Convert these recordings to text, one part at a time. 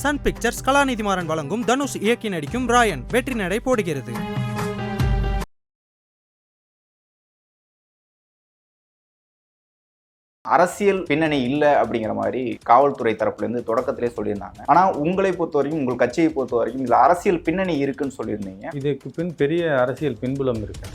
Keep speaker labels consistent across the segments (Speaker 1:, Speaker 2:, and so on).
Speaker 1: Sun pictures Kalanithi Maran வழங்கும் தனுஷ் இயக்கி நடிக்கும் ராயன் வெற்றி நடை போடுகிறது.
Speaker 2: அரசியல் பின்னணி இல்லை அப்படிங்கிற மாதிரி காவல்துறை தரப்புல இருந்து தொடக்கத்திலே சொல்லியிருந்தாங்க. ஆனா உங்களை பொறுத்த வரைக்கும் உங்கள் கட்சியை பொறுத்த வரைக்கும் இதுல அரசியல் பின்னணி இருக்குன்னு சொல்லியிருந்தீங்க.
Speaker 3: இதுக்கு பின் பெரிய அரசியல் பின்புலம் இருக்கு.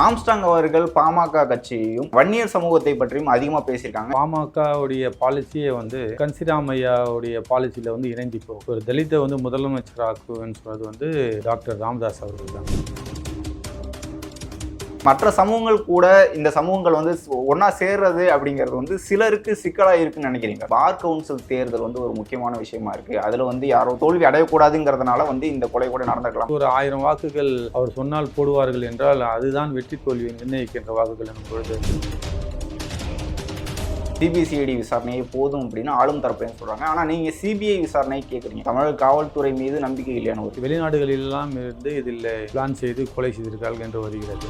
Speaker 2: ஆம்ஸ்டாங் அவர்கள் பாமக கட்சியையும் வன்னியர் சமூகத்தை பற்றியும் அதிகமாக பேசியிருக்காங்க.
Speaker 3: பாமகவுடைய பாலிசியை வந்து கன்சிராமையாவுடைய பாலிசியில் வந்து இணைஞ்சிப்போம் ஒரு தலித்தை வந்து முதலமைச்சராக்குன்னு சொல்றது வந்து டாக்டர் ராமதாஸ் அவர்கள் தான்.
Speaker 2: மற்ற சமூகங்கள் கூட இந்த சமூகங்கள் வந்து ஒன்றா சேர்றது அப்படிங்கிறது வந்து சிலருக்கு சிக்கலாக இருக்குன்னு நினைக்கிறீங்க? பார் கவுன்சில் தேர்தல் வந்து ஒரு முக்கியமான விஷயமா இருக்கு. அதில் வந்து யாரோ தோல்வி அடையக்கூடாதுங்கிறதுனால வந்து இந்த கொலை கூட நடந்திருக்கலாம்
Speaker 3: ஒரு ஆயிரம் வாக்குகள் அவர் சொன்னால் போடுவார்கள் என்றால் அதுதான் வெற்றி தோல்வியை நிர்ணயிக்கின்ற வாக்குகள் எனும் பொழுது.
Speaker 2: சிபிசிஐடி விசாரணையே போதும் அப்படின்னு ஆளும் தரப்புன்னு சொல்றாங்க. ஆனா நீங்க சிபிஐ விசாரணை கேட்குறீங்க தமிழக காவல்துறை மீது நம்பிக்கை இல்லையான ஒரு
Speaker 3: வெளிநாடுகளிலெல்லாம் இருந்து இதில் பிளான் செய்து கொலை செய்திருக்கார்கள் என்று வருகிறது.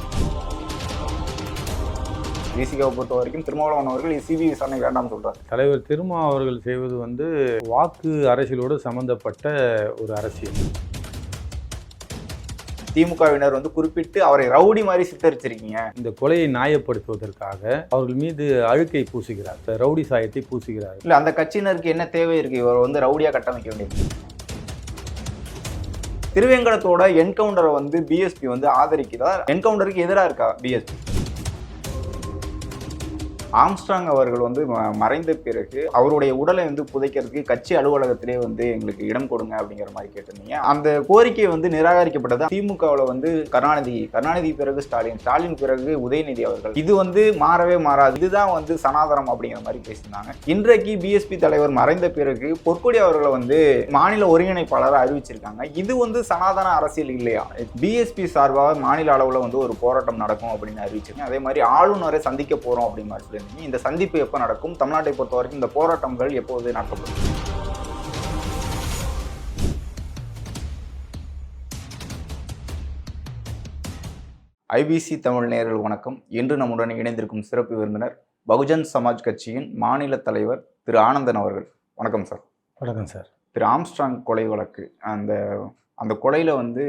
Speaker 2: விசிகாவை பொறுத்த வரைக்கும் திருமாவளவன் அவர்கள் சிபிஐ விசாரணை வேண்டாம்னு சொல்றாரு.
Speaker 3: தலைவர் திருமா அவர்கள் செய்வது வந்து வாக்கு அரசியலோடு சம்பந்தப்பட்ட ஒரு அரசியல்.
Speaker 2: திமுகவினர் வந்து குறிப்பிட்டு அவரை ரவுடி மாதிரி சித்தரிச்சிருக்கீங்க.
Speaker 3: இந்த கொலையை நியாயப்படுத்துவதற்காக அவர்கள் மீது அழுக்கை பூசுகிறார். ரவுடி சாயத்தை பூசுகிறார்.
Speaker 2: இல்ல அந்த கட்சியினருக்கு என்ன தேவை இருக்கு? இவர் வந்து ரவுடியா கட்டமைக்க வேண்டியது. திருவேங்கடத்தோட என்கவுண்டரை வந்து பிஎஸ்பி வந்து ஆதரிக்குதா என்கவுண்டருக்கு எதிராக இருக்கா பிஎஸ்பி ஆம்ஸ்ட்ராங் அவர்கள் வந்து ம- மறைந்த பிறகு அவருடைய உடலை வந்து புதைக்கிறதுக்கு கட்சி அலுவலகத்திலே வந்து எங்களுக்கு இடம் கொடுங்க அப்படிங்கிற மாதிரி கேட்டிருந்தீங்க. அந்த கோரிக்கை வந்து நிராகரிக்கப்பட்டது திமுகவில் வந்து கருணாநிதி கருணாநிதி பிறகு ஸ்டாலின் ஸ்டாலின் பிறகு உதயநிதி அவர்கள். இது வந்து மாறவே மாறாது. இதுதான் வந்து சனாதனம் அப்படிங்கிற மாதிரி பேசியிருந்தாங்க. இன்றைக்கு பிஎஸ்பி தலைவர் மறைந்த பிறகு பொற்கொடி அவர்களை வந்து மாநில ஒருங்கிணைப்பாளராக அறிவிச்சிருக்காங்க. இது வந்து சனாதன அரசியல் இல்லையா? பிஎஸ்பி சார்பாக மாநில அளவில் வந்து ஒரு போராட்டம் நடக்கும் அப்படின்னு அறிவிச்சிருக்கேன் அதே மாதிரி ஆளுநரை சந்திக்க போகிறோம் அப்படின்னு மாதிரி இந்த சந்திப்பு எப்போ நடக்கும்? தமிழ்நாட்டை பொறுத்த வரைக்கும் இந்த போராட்டங்கள் எப்போது நடக்கப்படும் ஐபிசி தமிழ் நேயர்கள் வணக்கம். இன்று நம்முடன் இணைந்திருக்கும் சிறப்பு விருந்தினர் பகுஜன் சமாஜ் கட்சியின் மாநில தலைவர் திரு ஆனந்தன் அவர்கள். வணக்கம் சார்.
Speaker 3: வணக்கம் சார்.
Speaker 2: திரு ஆம்ஸ்ட்ராங் கொலை வழக்கு அந்த அந்த கொலையில் வந்து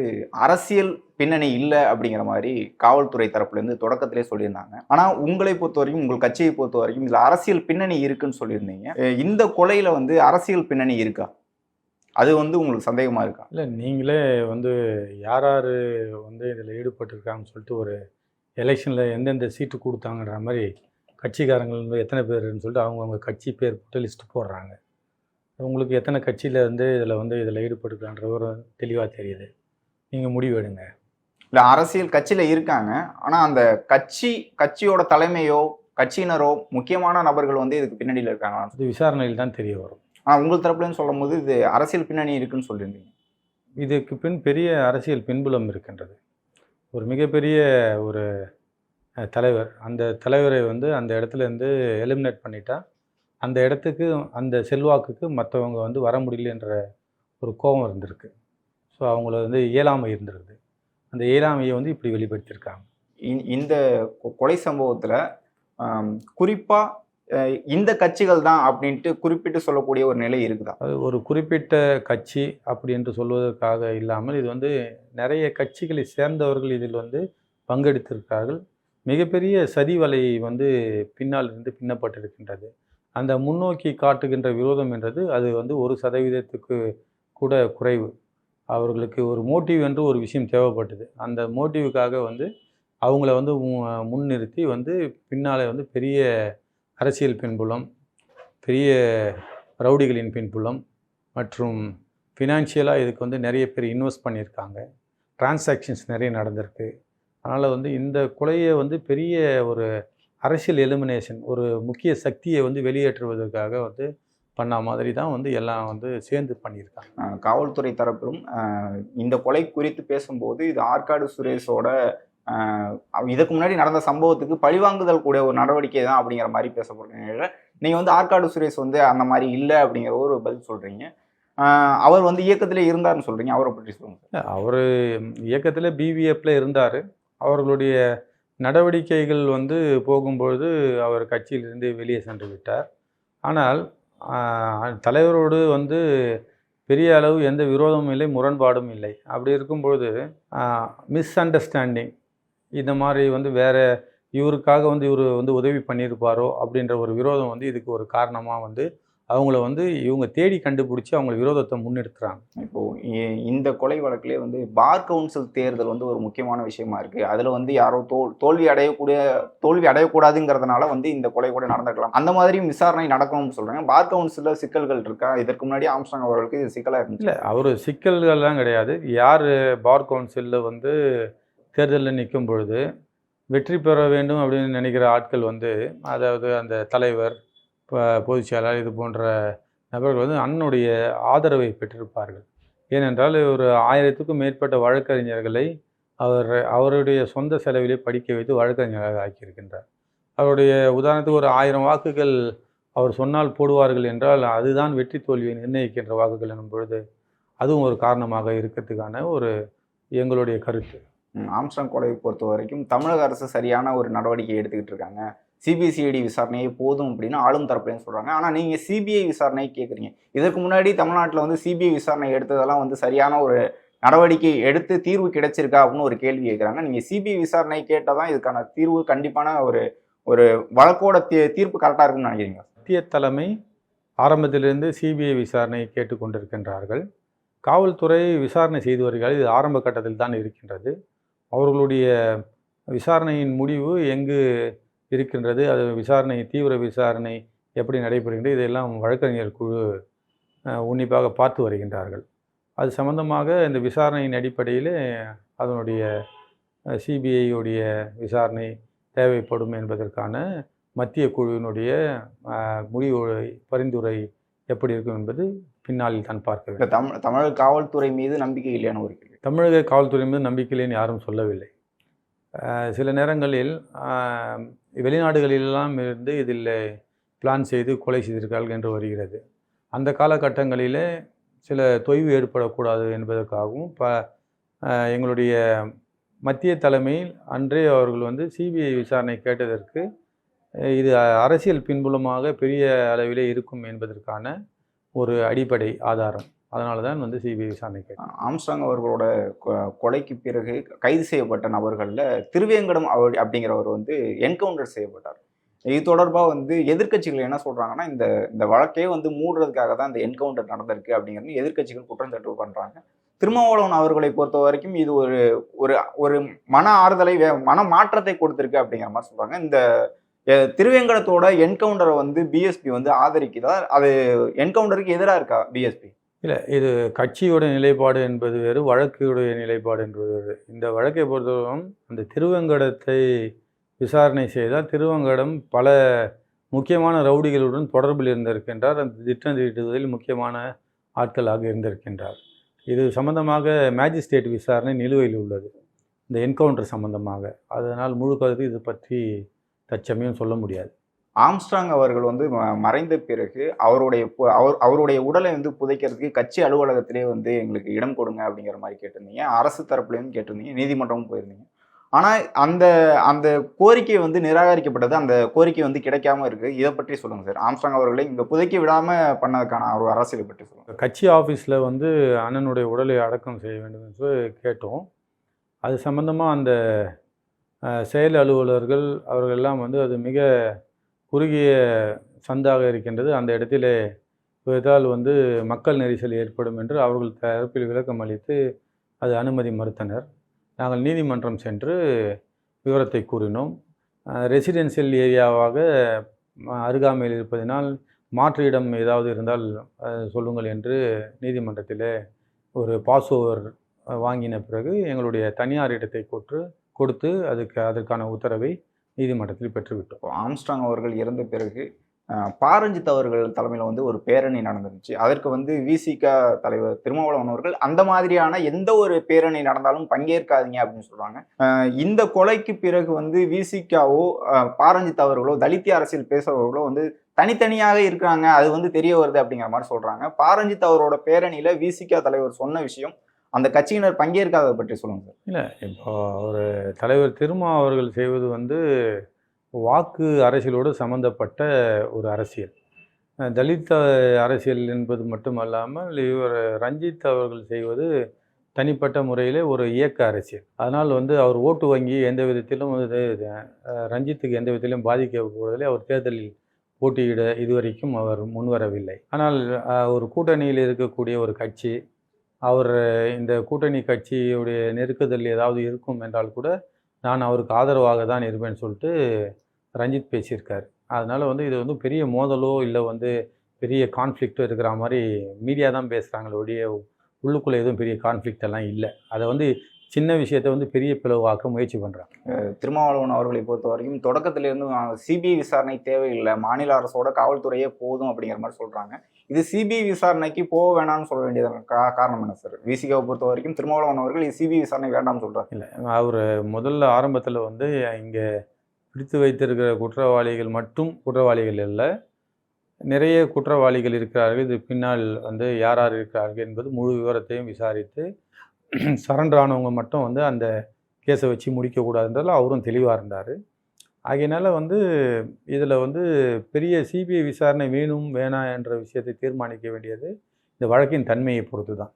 Speaker 2: அரசியல் பின்னணி இல்லை அப்படிங்கிற மாதிரி காவல்துறை தரப்புலேருந்து தொடக்கத்திலே சொல்லியிருந்தாங்க. ஆனால் உங்களை பொறுத்த வரைக்கும் உங்கள் கட்சியை பொறுத்த வரைக்கும் இதில் அரசியல் பின்னணி இருக்குன்னு சொல்லியிருந்தீங்க. இந்த கொலையில் வந்து அரசியல் பின்னணி இருக்கா? அது வந்து உங்களுக்கு சந்தேகமாக இருக்கா?
Speaker 3: இல்லை நீங்களே வந்து யார் யார் வந்து இதில் ஈடுபட்டிருக்காங்கன்னு சொல்லிட்டு ஒரு எலெக்ஷனில் எந்தெந்த சீட்டு கொடுத்தாங்கன்ற மாதிரி கட்சிக்காரங்கள் வந்து எத்தனை பேருன்னு சொல்லிட்டு அவங்கவுங்க கட்சி பேர் போட்டு லிஸ்ட்டு போடுறாங்க. உங்களுக்கு எத்தனை கட்சியில் வந்து இதில் வந்து இதில் ஈடுபட்டிருக்கான்ற ஒரு தெளிவாக தெரியுது. நீங்கள் முடிவு எடுங்க.
Speaker 2: இல்ல அரசியல் கட்சியில இருக்காங்க. ஆனா அந்த கட்சி கட்சியோட தலைமையோ கட்சியினரோ முக்கியமான நபர்கள் வந்து இதுக்கு பின்னணியில இருக்காங்க.
Speaker 3: இது விசாரணையில் தான் தெரிய வரும்.
Speaker 2: ஆனா உங்கள் தரப்புலன்னு சொல்லும் போது இது அரசியல் பின்னணி இருக்குன்னு சொல்லியிருந்தீங்க.
Speaker 3: இதுக்கு பின் பெரிய அரசியல் பின்புலம் இருக்கின்றது. ஒரு மிகப்பெரிய ஒரு தலைவர் அந்த தலைவரை வந்து அந்த இடத்துல இருந்து எலிமினேட் பண்ணிட்டா அந்த இடத்துக்கு அந்த செல்வாக்குக்கு மற்றவங்க வந்து வர முடியலன்ற ஒரு கோபம் இருந்திருக்கு. ஸோ அவங்கள வந்து இயலாமை இருந்திருக்குது. அந்த இயலாமையை வந்து இப்படி வெளிப்படுத்தியிருக்காங்க.
Speaker 2: இந்த கொலை சம்பவத்துல ஆம், குறிப்பா அஹ், இந்த கட்சிகள் தான் அப்படின்ட்டு குறிப்பிட்டு சொல்லக்கூடிய ஒரு நிலை இருக்குதா?
Speaker 3: அது ஒரு குறிப்பிட்ட கட்சி அப்படி என்று சொல்வதற்காக இல்லாமல் இது வந்து நிறைய கட்சிகளை சேர்ந்தவர்கள் இதில் வந்து பங்கெடுத்திருக்கிறார்கள். மிகப்பெரிய சதி வலை வந்து பின்னால் இருந்து பின்னப்பட்டிருக்கின்றது. அந்த முன்னோக்கி காட்டுகின்ற விரோதம் என்றது அது வந்து ஒரு சதவீதத்துக்கு கூட குறைவு. அவர்களுக்கு ஒரு மோட்டிவ் என்று ஒரு விஷயம் தேவைப்பட்டது. அந்த மோட்டிவுக்காக வந்து அவங்கள வந்து மு- முன்னிறுத்தி வந்து பின்னாலே வந்து பெரிய அரசியல் பின்புலம் பெரிய ரவுடிகளின் பின்புலம் மற்றும் ஃபினான்ஷியலாக இதுக்கு வந்து நிறைய பேர் இன்வெஸ்ட் பண்ணியிருக்காங்க. டிரான்சாக்ஷன்ஸ் நிறைய நடந்திருக்கு. அதனால் வந்து இந்த கொலையை வந்து பெரிய ஒரு அரசியல் எலிமினேஷன் ஒரு முக்கிய சக்தியை வந்து வெளியேற்றுவதற்காக வந்து பண்ண மாதிரி தான் வந்து எல்லாம் வந்து சேர்ந்து பண்ணியிருக்காங்க.
Speaker 2: காவல்துறை தரப்பிலும் இந்த கொலை குறித்து பேசும்போது இது ஆற்காடு சுரேஷோட இதுக்கு முன்னாடி நடந்த சம்பவத்துக்கு பழிவாங்குதல் கூடிய ஒரு நடவடிக்கை தான் அப்படிங்கிற மாதிரி பேசப்படுறீங்க. நீங்க வந்து ஆற்காடு சுரேஷ் வந்து அந்த மாதிரி இல்லை அப்படிங்கிற ஒரு பதில் சொல்றீங்க. அஹ், அவர் வந்து இயக்கத்திலே இருந்தாருன்னு சொல்றீங்க. அவரை பற்றி சொல்லுங்க
Speaker 3: அவர் இயக்கத்தில் பிவிஎஃப்பில் இருந்தார். அவர்களுடைய நடவடிக்கைகள் வந்து போகும்பொழுது அவர் கட்சியிலிருந்து வெளியே சென்று விட்டார். ஆனால் தலைவரோடு வந்து பெரிய அளவு எந்த விரோதமும் இல்லை முரண்பாடும் இல்லை. அப்படி இருக்கும்பொழுது மிஸ் அண்டர்ஸ்டாண்டிங் இந்த மாதிரி வந்து வேறு இவருக்காக வந்து இவர் வந்து உதவி பண்ணியிருப்பாரோ அப்படின்ற ஒரு விரோதம் வந்து இதுக்கு ஒரு காரணமாக வந்து அவங்கள வந்து இவங்க தேடி கண்டுபிடிச்சி அவங்க விரோதத்தை முன்னெடுத்துறாங்க
Speaker 2: இப்போ இ- இந்த கொலை வழக்கிலே வந்து பார் கவுன்சில் தேர்தல் வந்து ஒரு முக்கியமான விஷயமா இருக்கு. அதுல வந்து யாரோ தோல் தோல்வி அடையக்கூடிய தோல்வி அடையக்கூடாதுங்கிறதுனால வந்து இந்த கொலை கூட நடந்திருக்கலாம். அந்த மாதிரி விசாரணை நடக்கணும்னு சொல்றாங்க. பார் கவுன்சில்ல சிக்கல்கள் இருக்கா? இதற்கு முன்னாடி ஆம்ஸ்டாங் அவர்களுக்கு இது சிக்கலா இருந்துச்சு.
Speaker 3: இல்லை அவர் சிக்கல்கள்லாம் கிடையாது. யார் பார் கவுன்சிலில் வந்து தேர்தலில் நிற்கும் பொழுது வெற்றி பெற வேண்டும் அப்படின்னு நினைக்கிற ஆட்கள் வந்து அதாவது அந்த தலைவர் பொதுச் செயலாளர் இது போன்ற நபர்கள் வந்து அண்ணனுடைய ஆதரவை பெற்றிருப்பார்கள். ஏனென்றால் ஒரு ஆயிரத்துக்கும் மேற்பட்ட வழக்கறிஞர்களை அவர் அவருடைய சொந்த செலவிலே படிக்க வைத்து வழக்கறிஞராக ஆக்கியிருக்கின்றார். அவருடைய உதாரணத்துக்கு ஒரு ஆயிரம் வாக்குகள் அவர் சொன்னால் போடுவார்கள் என்றால் அதுதான் வெற்றி தோல்வியை நிர்ணயிக்கின்ற வாக்குகள் எனும் பொழுது அதுவும் ஒரு காரணமாக இருக்கிறதுக்கான ஒரு எங்களுடைய கருத்து.
Speaker 2: ம், ஆம்ஸ்டாங் கொலையை பொறுத்த வரைக்கும் தமிழக அரசு சரியான ஒரு நடவடிக்கை எடுத்துக்கிட்டு இருக்காங்க. சிபிசிஐடி விசாரணையே போதும் அப்படின்னு ஆளும் தரப்புலையும் சொல்கிறாங்க ஆனால் நீங்கள் சிபிஐ விசாரணை கேட்குறீங்க இதற்கு முன்னாடி தமிழ்நாட்டில் வந்து சிபிஐ விசாரணை எடுத்ததெல்லாம் வந்து சரியான ஒரு நடவடிக்கை எடுத்து தீர்வு கிடைச்சிருக்கா அப்படின்னு ஒரு கேள்வி கேட்குறாங்க நீங்கள் சிபிஐ விசாரணை கேட்டால் தான் இதுக்கான தீர்வு கண்டிப்பான ஒரு ஒரு வழக்கோட தீ தீர்ப்பு கரெக்டாக இருக்கும்னு நினைக்கிறீங்க
Speaker 3: மத்திய தலைமை ஆரம்பத்திலிருந்து சிபிஐ விசாரணை கேட்டுக்கொண்டிருக்கின்றார்கள். காவல்துறை விசாரணை செய்து வருகிறார்கள் இது ஆரம்ப கட்டத்தில் தான் இருக்கின்றது. அவர்களுடைய விசாரணையின் முடிவு எங்கு இருக்கின்றது. அது விசாரணை தீவிர விசாரணை எப்படி நடைபெறுகின்றது இதெல்லாம் வழக்கறிஞர் குழு உன்னிப்பாக பார்த்து வருகின்றார்கள். அது சம்பந்தமாக இந்த விசாரணையின் அடிப்படையில் அதனுடைய சிபிஐ-உடைய விசாரணை தேவைப்படும் என்பதற்கான மத்திய குழுவினுடைய முடிவு பரிந்துரை எப்படி இருக்கும் என்பது பின்னாளில் தான் பார்க்க வேண்டும்.
Speaker 2: தமிழ் தமிழக காவல்துறை மீது நம்பிக்கை இல்லையான ஒரு
Speaker 3: தமிழக காவல்துறை மீது நம்பிக்கையில்லைன்னு யாரும் சொல்லவில்லை. சில நேரங்களில் வெளிநாடுகளிலெல்லாம் இருந்து இதில் பிளான் செய்து கொலை செய்திருக்கிறார்கள் என்று வருகிறது. அந்த காலகட்டங்களிலே சில தொய்வு ஏற்படக்கூடாது என்பதற்காகவும் ப எங்களுடைய மத்திய தலைமையில் அன்றே அவர்கள் வந்து சிபிஐ விசாரணை கேட்டதற்கு இது அரசியல் பின்புலமாக பெரிய அளவிலே இருக்கும் என்பதற்கான ஒரு அடிப்படை ஆதாரம். அதனால தான் வந்து சிபிஐ விசாரணைக்கு கேட்டோம்.
Speaker 2: ஆம்ஸ்டாங் அவர்களோட கொ- கொலைக்கு பிறகு கைது செய்யப்பட்ட நபர்களில் திருவேங்கடம் அவர் அப்படிங்கிறவர் வந்து என்கவுண்டர் செய்யப்பட்டார். இது தொடர்பாக வந்து எதிர்க்கட்சிகள் என்ன சொல்கிறாங்கன்னா இந்த இந்த வழக்கே வந்து மூடுறதுக்காக தான் இந்த என்கவுண்டர் நடந்திருக்கு அப்படிங்கிறது எதிர்க்கட்சிகள் குற்றச்சாட்டு பண்ணுறாங்க திருமாவளவன் அவர்களை பொறுத்த வரைக்கும் இது ஒரு ஒரு ஒரு மன ஆறுதலை வே- மன மாற்றத்தை கொடுத்துருக்கு அப்படிங்கிற மாதிரி சொல்கிறாங்க இந்த திருவேங்கடத்தோட என்கவுண்டரை வந்து பிஎஸ்பி வந்து ஆதரிக்குதா? அது என்கவுண்டருக்கு எதிராக இருக்கா பிஎஸ்பி
Speaker 3: இல்லை இது கட்சியோட நிலைப்பாடு என்பது வேறு வழக்குடைய நிலைப்பாடு என்பது வேறு. இந்த வழக்கை பொறுத்தவரைக்கும் அந்த திருவங்கடத்தை விசாரணை செய்தால் திருவங்கடம் பல முக்கியமான ரவுடிகளுடன் தொடர்பில் இருந்திருக்கின்றார். அந்த திட்டம் தீட்டுவதில் முக்கியமான ஆட்களாக இருந்திருக்கின்றார். இது சம்பந்தமாக மேஜிஸ்ட்ரேட் விசாரணை நிலுவையில் உள்ளது. இந்த என்கவுண்டர் சம்பந்தமாக. அதனால் முழு கருத்து இது பற்றி தற்சமயம் சொல்ல முடியாது.
Speaker 2: ஆம்ஸ்ட்ராங் அவர்கள் வந்து ம- மறைந்த பிறகு அவருடைய அவர் அவருடைய உடலை வந்து புதைக்கிறதுக்கு கட்சி அலுவலகத்திலே வந்து எங்களுக்கு இடம் கொடுங்க அப்படிங்கிற மாதிரி கேட்டிருந்தீங்க. அரசு தரப்புலையும் கேட்டிருந்தீங்க. நீதிமன்றமும் போயிருந்தீங்க. ஆனால் அந்த அந்த கோரிக்கை வந்து நிராகரிக்கப்பட்டது. அந்த கோரிக்கை வந்து கிடைக்காம இருக்கு. இதை பற்றி சொல்லுங்கள் சார். ஆம்ஸ்ட்ராங் அவர்களை இங்கே புதைக்க விடாமல் பண்ணதுக்கான ஒரு அரசியலை பற்றி சொல்லுங்கள்
Speaker 3: கட்சி ஆஃபீஸில் வந்து அண்ணனுடைய உடலை அடக்கம் செய்ய வேண்டும் என்று கேட்டோம். அது சம்பந்தமாக அந்த செயல் அலுவலர்கள் அவர்கள் எல்லாம் வந்து அது மிக குறுகிய சந்தாக இருக்கின்றது. அந்த இடத்திலே விதால் வந்து மக்கள் நெரிசல் ஏற்படும் என்று அவர்கள் தரப்பில் விளக்கம் அளித்து அது அனுமதி மறுத்தனர். நாங்கள் நீதிமன்றம் சென்று விவரத்தை கூறினோம். ரெசிடென்சியல் ஏரியாவாக அருகாமையில் இருப்பதினால் மாற்று இடம் ஏதாவது இருந்தால் சொல்லுங்கள் என்று நீதிமன்றத்தில் ஒரு பாஸ் ஓவர் வாங்கின பிறகு எங்களுடைய தனியார் இடத்தை கொற்று கொடுத்து அதுக்கு அதற்கான உத்தரவை நீதிமன்றத்தில் பெற்றுவிட்டோம்.
Speaker 2: ஆம்ஸ்டாங் அவர்கள் இறந்த பிறகு பாரஞ்சித் அவர்கள் தலைமையில் வந்து ஒரு பேரணி நடந்துருந்துச்சு. அதற்கு வந்து விசிக தலைவர் திருமாவளவன் அவர்கள் அந்த மாதிரியான எந்த ஒரு பேரணி நடந்தாலும் பங்கேற்காதீங்க அப்படின்னு சொல்கிறாங்க இந்த கொலைக்கு பிறகு வந்து விசிகாவோ பாரஞ்சித் அவர்களோ தலித்திய அரசியல் பேசுறவர்களோ வந்து தனித்தனியாக இருக்காங்க அது வந்து தெரிய வருது அப்படிங்கிற மாதிரி சொல்கிறாங்க பாரஞ்சித் அவரோட பேரணியில் விசிகா தலைவர் சொன்ன விஷயம் அந்த கட்சியினர் பங்கேற்காத பற்றி சொல்லுங்க சார்.
Speaker 3: இல்லை இப்போ ஒரு தலைவர் திருமா அவர்கள் செய்வது வந்து வாக்கு அரசியலோடு சம்பந்தப்பட்ட ஒரு அரசியல். தலித் அரசியல் என்பது மட்டுமல்லாமல் இவர் ரஞ்சித் அவர்கள் செய்வது தனிப்பட்ட முறையிலே ஒரு இயக்க அரசியல். அதனால் வந்து அவர் ஓட்டு வங்கி எந்த விதத்திலும் வந்து ரஞ்சித்துக்கு எந்த விதத்திலும் பாதிக்க போவதில்லை அவர் தேர்தலில் போட்டியிட இதுவரைக்கும் அவர் முன்வரவில்லை. ஆனால் ஒரு கூட்டணியில் இருக்கக்கூடிய ஒரு கட்சி அவர் இந்த கூட்டணி கட்சியுடைய நெருக்குதல் ஏதாவது இருக்கும் என்றால் கூட நான் அவருக்கு ஆதரவாக தான் இருப்பேன்னு சொல்லிட்டு ரஞ்சித் பேசியிருக்கார். அதனால் வந்து இது வந்து பெரிய மோதலோ இல்லை வந்து பெரிய கான்ஃப்ளிக்ட்டோ இருக்கிற மாதிரி மீடியா தான் பேசுகிறாங்களே ஒழிய உள்ளுக்குள்ளே எதுவும் பெரிய கான்ஃப்ளிக்ட் எல்லாம் இல்லை. அதை வந்து சின்ன விஷயத்தை வந்து பெரிய பிளவாக்க முயற்சி பண்ணுறாங்க
Speaker 2: திருமாவளவன் அவர்களை பொறுத்த வரைக்கும் தொடக்கத்திலிருந்து சிபிஐ விசாரணை தேவையில்லை. மாநில அரசோட காவல்துறையே போதும் அப்படிங்கிற மாதிரி சொல்றாங்க. இது சிபிஐ விசாரணைக்கு போக வேணாம்னு சொல்ல வேண்டியது கா- காரணம் என்ன சார் விசிகாவை பொறுத்த வரைக்கும் திருமாவளவன் அவர்கள் இது சிபிஐ விசாரணை வேண்டாம்னு சொல்றாரு.
Speaker 3: இல்லை அவர் முதல்ல ஆரம்பத்தில் வந்து இங்கே பிடித்து வைத்திருக்கிற குற்றவாளிகள் மட்டும் குற்றவாளிகள் இல்லை நிறைய குற்றவாளிகள் இருக்கிறார்கள். இது பின்னால் வந்து யார் யார் இருக்கிறார்கள் என்பது முழு விவரத்தையும் விசாரித்து சரண்டர் ஆனவங்க மட்டும் வந்து அந்த கேஸை வச்சு முடிக்கக்கூடாதுன்றதில் அவரும் தெளிவாக இருந்தார். ஆகையினால வந்து இதில் வந்து பெரிய சிபிஐ விசாரணை வேணும் வேணாம் என்ற விஷயத்தை தீர்மானிக்க வேண்டியது இந்த வழக்கின் தன்மையை பொறுத்து தான்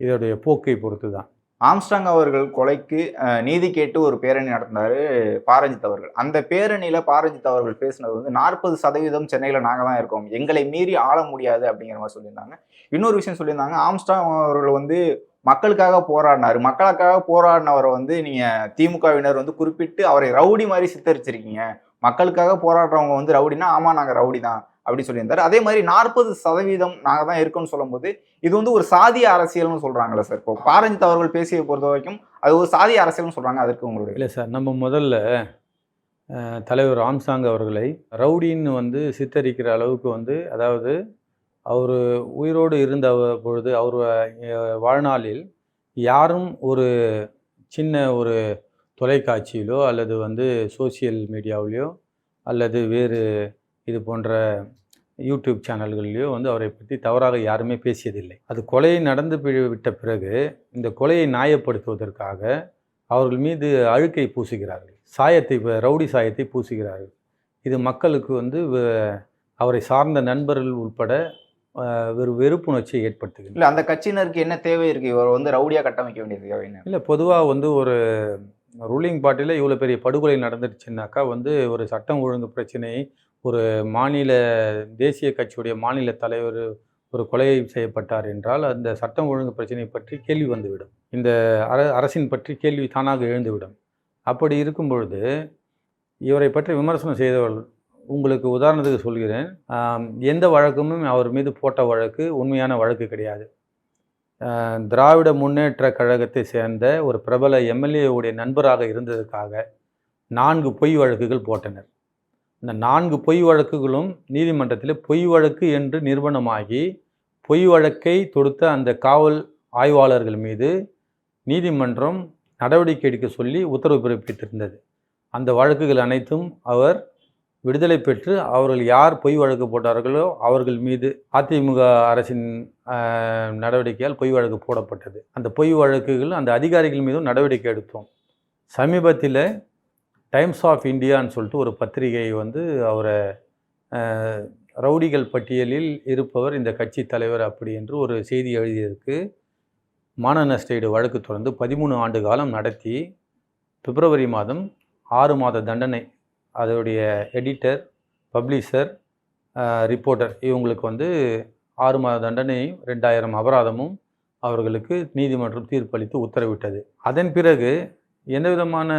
Speaker 3: இதோடைய போக்கை பொறுத்து தான்
Speaker 2: ஆம்ஸ்டாங் அவர்கள் கொலைக்கு நீதி கேட்டு ஒரு பேரணி நடத்தினார் பாரஞ்சித் அவர்கள். அந்த பேரணியில் பாரஞ்சித் அவர்கள் பேசினது வந்து நாற்பது சதவீதம் சென்னையில் நாங்கள் தான் இருக்கோம். எங்களை மீறி ஆள முடியாது அப்படிங்கிற மாதிரி சொல்லியிருந்தாங்க. இன்னொரு விஷயம் சொல்லியிருந்தாங்க. ஆம்ஸ்டாங் அவர்கள் வந்து மக்களுக்காக போராடினாரு. மக்களுக்காக போராடினவரை வந்து நீங்க திமுகவினர் வந்து குறிப்பிட்டு அவரை ரவுடி மாதிரி சித்தரிச்சிருக்கீங்க. மக்களுக்காக போராடுறவங்க வந்து ரவுடினா ஆமா நாங்க ரவுடி தான் அப்படி சொல்லியிருந்தாரு. அதே மாதிரி நாற்பது சதவீதம் நாங்க தான் இருக்கோம்னு சொல்லும்போது இது வந்து ஒரு சாதிய அரசியல்னு சொல்றாங்களே சார். இப்போ பாரஞ்சித் அவர்கள் பேசிய பொறுத்த வரைக்கும் அது ஒரு சாதிய அரசியல்னு சொல்றாங்க அதற்கு உங்களுடைய
Speaker 3: இல்லை சார் நம்ம முதல்ல தலைவர் ஆம்சாங் அவர்களை ரவுடின்னு வந்து சித்தரிக்கிற அளவுக்கு வந்து அதாவது அவர் உயிரோடு இருந்த பொழுது அவர் வாழ்நாளில் யாரும் ஒரு சின்ன ஒரு தொலைக்காட்சியிலோ அல்லது வந்து சோஷியல் மீடியாவிலையோ அல்லது வேறு இது போன்ற யூடியூப் சேனல்கள்லையோ வந்து அவரை பற்றி தவறாக யாருமே பேசியதில்லை. அது கொலை நடந்து விட்ட பிறகு இந்த கொலையை நியாயப்படுத்துவதற்காக அவர்கள் மீது அழுக்கை பூசுகிறார்கள். சாயத்தை ரவுடி சாயத்தை பூசுகிறார்கள். இது மக்களுக்கு வந்து வ- அவரை சார்ந்த நண்பர்கள் உட்பட அஹ், ஒரு வெறுப்புணர்ச்சியை ஏற்படுத்துகிறது.
Speaker 2: இல்ல அந்த கட்சியினருக்கு என்ன தேவை இருக்கு? இவர் வந்து ரவுடியா கட்டமைக்க வேண்டியது தேவை என்ன?
Speaker 3: இல்லை பொதுவாக வந்து ஒரு ரூலிங் பார்ட்டியில் இவ்வளோ பெரிய படுகொலை நடந்துருச்சுனாக்கா வந்து ஒரு சட்டம் ஒழுங்கு பிரச்சனை ஒரு மாநில தேசிய கட்சியுடைய மாநில தலைவர் ஒரு கொலை செய்யப்பட்டார் என்றால் அந்த சட்டம் ஒழுங்கு பிரச்சனை பற்றி கேள்வி வந்துவிடும். இந்த அர அரசின் பற்றி கேள்வி தானாக எழுந்துவிடும். அப்படி இருக்கும் பொழுது இவரை பற்றி விமர்சனம் செய்தவர்கள் உங்களுக்கு உதாரணத்துக்கு சொல்கிறேன். எந்த வழக்குமே அவர் மீது போட்ட வழக்கு உண்மையான வழக்கு கிடையாது. திராவிட முன்னேற்ற கழகத்தை சேர்ந்த ஒரு பிரபல எம்எல்ஏவுடைய நண்பராக இருந்ததுக்காக நான்கு பொய் வழக்குகள் போட்டனர். இந்த நான்கு பொய் வழக்குகளும் நீதிமன்றத்தில் பொய் வழக்கு என்று நிறுவனமாகி பொய் வழக்கை தொடுத்த அந்த காவல் ஆய்வாளர்கள் மீது நீதிமன்றம் நடவடிக்கை எடுக்க சொல்லி உத்தரவு பிறப்பித்திருந்தது. அந்த வழக்குகள் அனைத்தும் அவர் விடுதலை பெற்று அவர்கள் யார் பொய் வழக்கு போட்டார்களோ அவர்கள் மீது அதிமுக அரசின் நடவடிக்கையால் பொய் வழக்கு போடப்பட்டது. அந்த பொய் வழக்குகள் அந்த அதிகாரிகள் மீதும் நடவடிக்கை எடுத்தோம். சமீபத்தில் டைம்ஸ் ஆஃப் இந்தியான்னு சொல்லிட்டு ஒரு பத்திரிகை வந்து அவரை ரவுடிகள் பட்டியலில் இருப்பவர் இந்த கட்சி தலைவர் அப்படி என்று ஒரு செய்தி எழுதியதற்கு மான நஷ்டஈடு வழக்கு தொடர்ந்து பதிமூணு ஆண்டு காலம் நடத்தி பிப்ரவரி மாதம் ஆறு மாத தண்டனை அதோடைய எடிட்டர் பப்ளிஷர் ரிப்போர்ட்டர் இவங்களுக்கு வந்து ஆறு மாத தண்டனையும் ரெண்டாயிரம் அபராதமும் அவர்களுக்கு நீதிமன்றம் தீர்ப்பளித்து உத்தரவிட்டது. அதன் பிறகு எந்த விதமான